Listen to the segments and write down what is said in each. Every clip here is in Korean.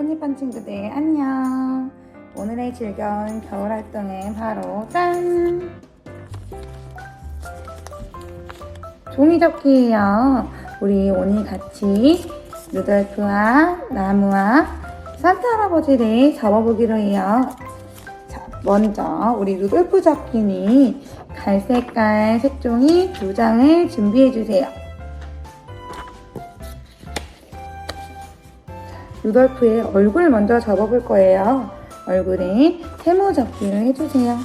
꽃잎반 친구들 안녕. 오늘의 즐거운 겨울 활동은 바로 짠! 종이 접기예요. 우리 오늘 같이 루돌프와 나무와 산타 할아버지를 접어보기로 해요. 자 먼저 우리 루돌프 접기는 갈색깔 색종이 두 장을 준비해 주세요 루돌프의 얼굴 먼저 접어볼 거예요. 얼굴에 세모 접기를 해주세요.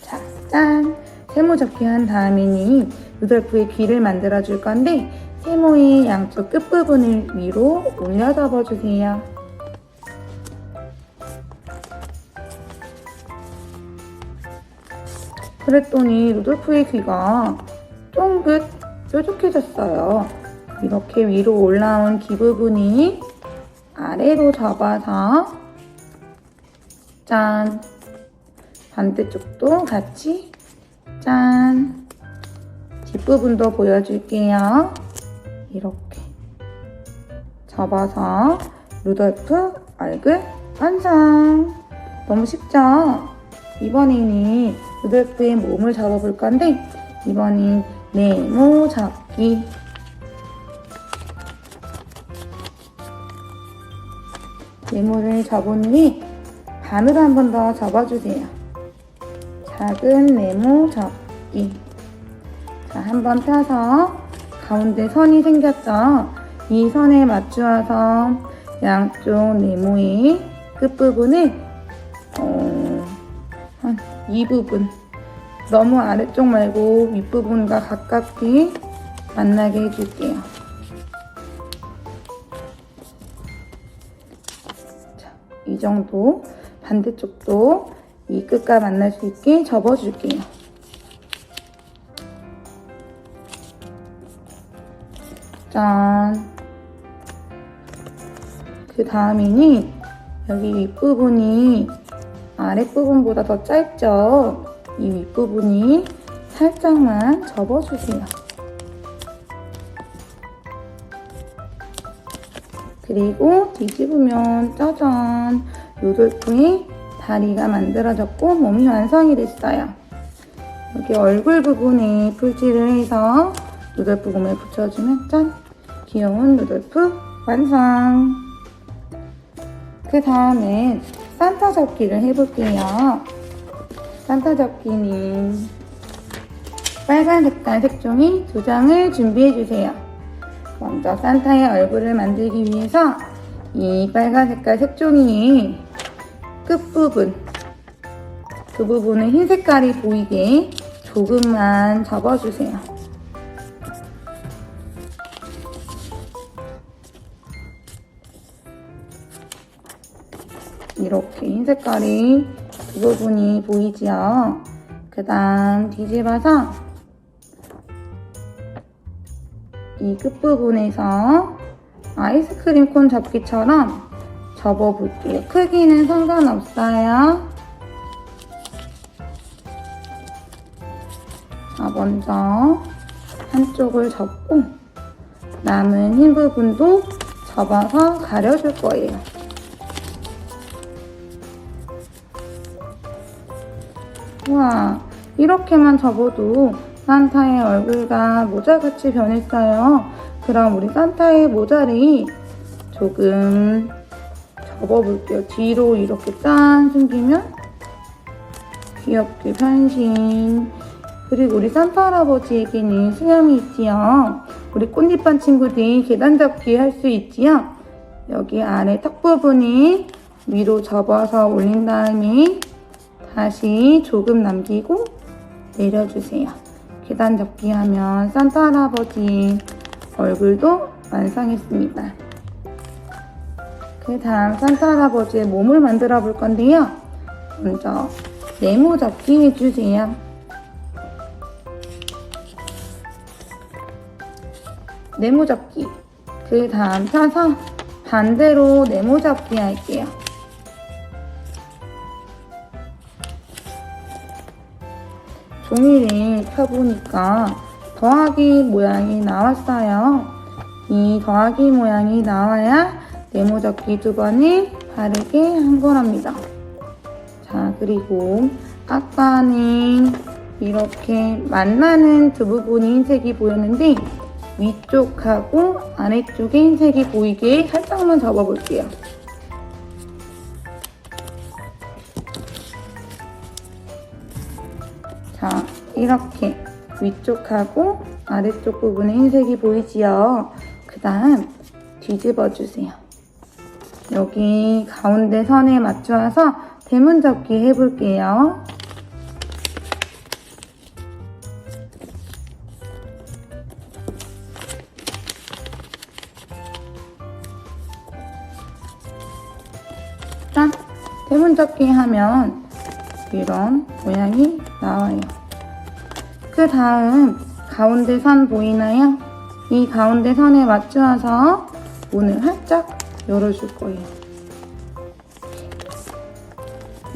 자, 짠! 세모 접기 한 다음에는 루돌프의 귀를 만들어 줄 건데 세모의 양쪽 끝부분을 위로 올려 접어주세요. 그랬더니 루돌프의 귀가 쫑긋 뾰족해졌어요. 이렇게 위로 올라온 귀 부분이 아래로 접어서 짠 반대쪽도 같이 짠 뒷부분도 보여줄게요. 이렇게 접어서 루돌프 얼굴 완성! 너무 쉽죠? 이번에는 루돌프의 몸을 접어볼 건데 이번엔 네모 접기 네모를 접은 후에 반으로 한 번 더 접어주세요. 작은 네모 접기 자, 한 번 펴서 가운데 선이 생겼죠? 이 선에 맞추어서 양쪽 네모의 끝부분을 어, 한이 부분 너무 아래쪽 말고 윗부분과 가깝게 만나게 해줄게요. 자, 이 정도 반대쪽도 이 끝과 만날 수 있게 접어줄게요. 짠. 그 다음에는 여기 윗부분이 아랫부분보다 더 짧죠? 이 윗부분이 살짝만 접어주세요. 그리고 뒤집으면 짜잔! 요돌프의 다리가 만들어졌고 몸이 완성이 됐어요. 여기 얼굴 부분에 풀칠을 해서 루돌프 몸에 붙여주면 짠! 귀여운 루돌프 완성! 그 다음엔 산타 접기를 해볼게요. 산타 접기는 빨간 색깔 색종이 두 장을 준비해주세요. 먼저 산타의 얼굴을 만들기 위해서 이 빨간 색깔 색종이의 끝부분, 그 부분은 흰 색깔이 보이게 조금만 접어주세요. 이렇게 흰 색깔이 두 부분이 보이지요? 그 다음 뒤집어서 이 끝부분에서 아이스크림 콘 접기처럼 접어볼게요. 크기는 상관없어요. 자, 먼저 한쪽을 접고 남은 흰 부분도 접어서 가려줄 거예요. 와, 이렇게만 접어도 산타의 얼굴과 모자같이 변했어요. 그럼 우리 산타의 모자를 조금 접어볼게요. 뒤로 이렇게 짠 숨기면 귀엽게 변신. 그리고 우리 산타 할아버지에게는 수염이 있지요. 우리 꽃잎반 친구들이 계단 잡기 할 수 있지요. 여기 아래 턱 부분이 위로 접어서 올린 다음에 다시 조금 남기고 내려주세요. 계단 접기 하면 산타 할아버지 얼굴도 완성했습니다. 그 다음 산타 할아버지의 몸을 만들어 볼 건데요. 먼저 네모 접기 해주세요. 네모 접기. 그 다음 펴서 반대로 네모 접기 할게요. 종이를 펴보니까 더하기 모양이 나왔어요. 이 더하기 모양이 나와야 네모접기 두 번을 바르게 한 거랍니다. 자, 그리고 아까는 이렇게 만나는 두 부분이 흰색이 보였는데 위쪽하고 아래쪽에 흰색이 보이게 살짝만 접어볼게요. 이렇게 위쪽하고 아래쪽 부분에 흰색이 보이지요? 그 다음 뒤집어 주세요. 여기 가운데 선에 맞춰서 대문 접기 해볼게요. 짠! 대문 접기 하면 이런 모양이 나와요. 그 다음 가운데 선 보이나요? 이 가운데 선에 맞추어서 문을 활짝 열어줄 거예요.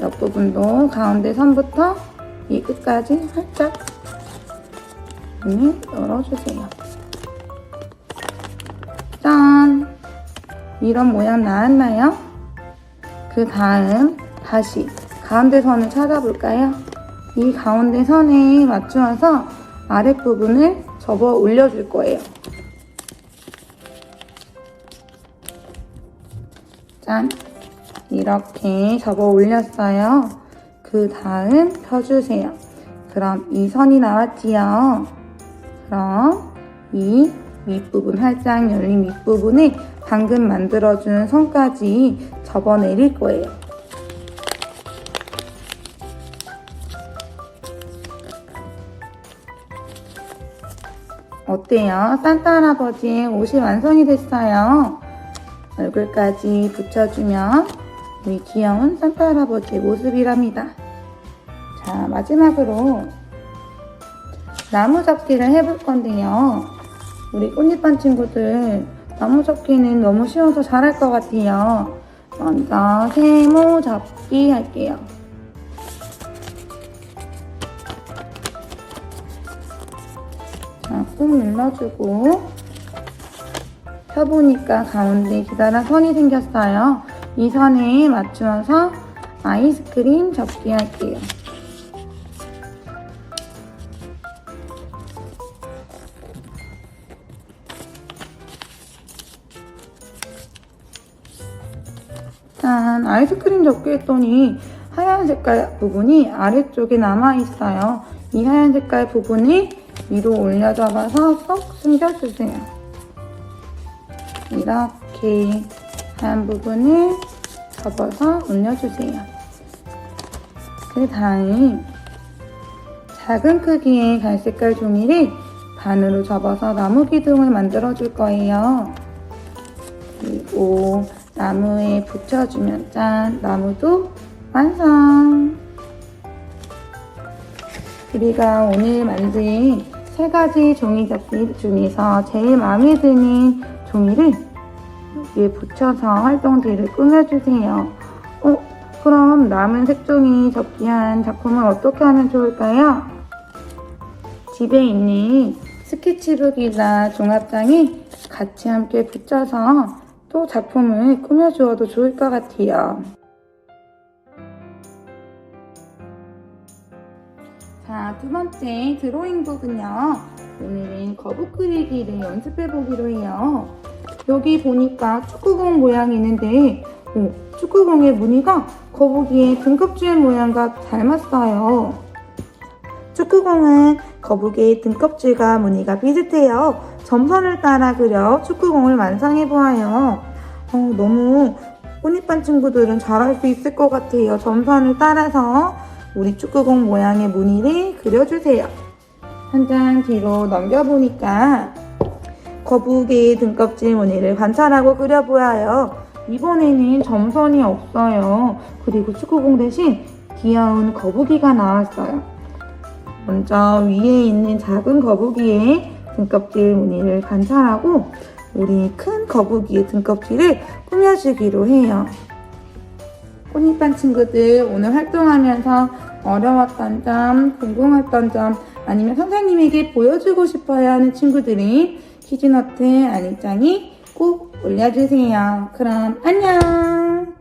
옆부분도 가운데 선부터 이 끝까지 활짝 문을 열어주세요. 짠! 이런 모양 나왔나요? 그 다음 다시 가운데 선을 찾아볼까요? 이 가운데 선에 맞추어서 아랫부분을 접어 올려줄 거예요. 짠! 이렇게 접어 올렸어요. 그 다음 펴주세요. 그럼 이 선이 나왔지요? 그럼 이 윗부분, 활짝 열린 윗부분에 방금 만들어준 선까지 접어 내릴 거예요. 어때요? 산타 할아버지의 옷이 완성이 됐어요. 얼굴까지 붙여주면 우리 귀여운 산타 할아버지의 모습이랍니다. 자, 마지막으로 나무 접기를 해볼 건데요. 우리 꽃잎반 친구들 나무 접기는 너무 쉬워서 잘할 것 같아요. 먼저 세모 접기 할게요. 꾹 눌러주고 펴보니까 가운데 기다란 선이 생겼어요. 이 선에 맞추어서 아이스크림 접기 할게요. 짠! 아이스크림 접기 했더니 하얀 색깔 부분이 아래쪽에 남아있어요. 이 하얀 색깔 부분을 위로 올려 잡아서 쏙 숨겨주세요. 이렇게 하얀 부분을 접어서 올려주세요. 그 다음 작은 크기의 갈색깔 종이를 반으로 접어서 나무 기둥을 만들어 줄 거예요. 그리고 나무에 붙여주면 짠! 나무도 완성! 우리가 오늘 만든 세 가지 종이 접기 중에서 제일 마음에 드는 종이를 여기에 붙여서 활동지를 꾸며주세요. 어, 그럼 남은 색종이 접기한 작품을 어떻게 하면 좋을까요? 집에 있는 스케치북이나 종합장에 같이 함께 붙여서 또 작품을 꾸며주어도 좋을 것 같아요. 자, 두 번째 드로잉북은요. 오늘은 거북 그리기를 연습해 보기로 해요. 여기 보니까 축구공 모양이 있는데, 어, 축구공의 무늬가 거북이의 등껍질 모양과 닮았어요. 축구공은 거북이의 등껍질과 무늬가 비슷해요. 점선을 따라 그려 축구공을 완성해 보아요. 어, 너무 꽃잎반 친구들은 잘할 수 있을 것 같아요. 점선을 따라서 우리 축구공 모양의 무늬를 그려주세요. 한 장 뒤로 넘겨보니까 거북이의 등껍질 무늬를 관찰하고 그려보아요. 이번에는 점선이 없어요. 그리고 축구공 대신 귀여운 거북이가 나왔어요. 먼저 위에 있는 작은 거북이의 등껍질 무늬를 관찰하고 우리 큰 거북이의 등껍질을 꾸며주기로 해요. 꽃잎반 친구들 오늘 활동하면서 어려웠던 점, 궁금했던 점 아니면 선생님에게 보여주고 싶어요 하는 친구들이 키즈너트 알림장에 꼭 올려주세요. 그럼 안녕!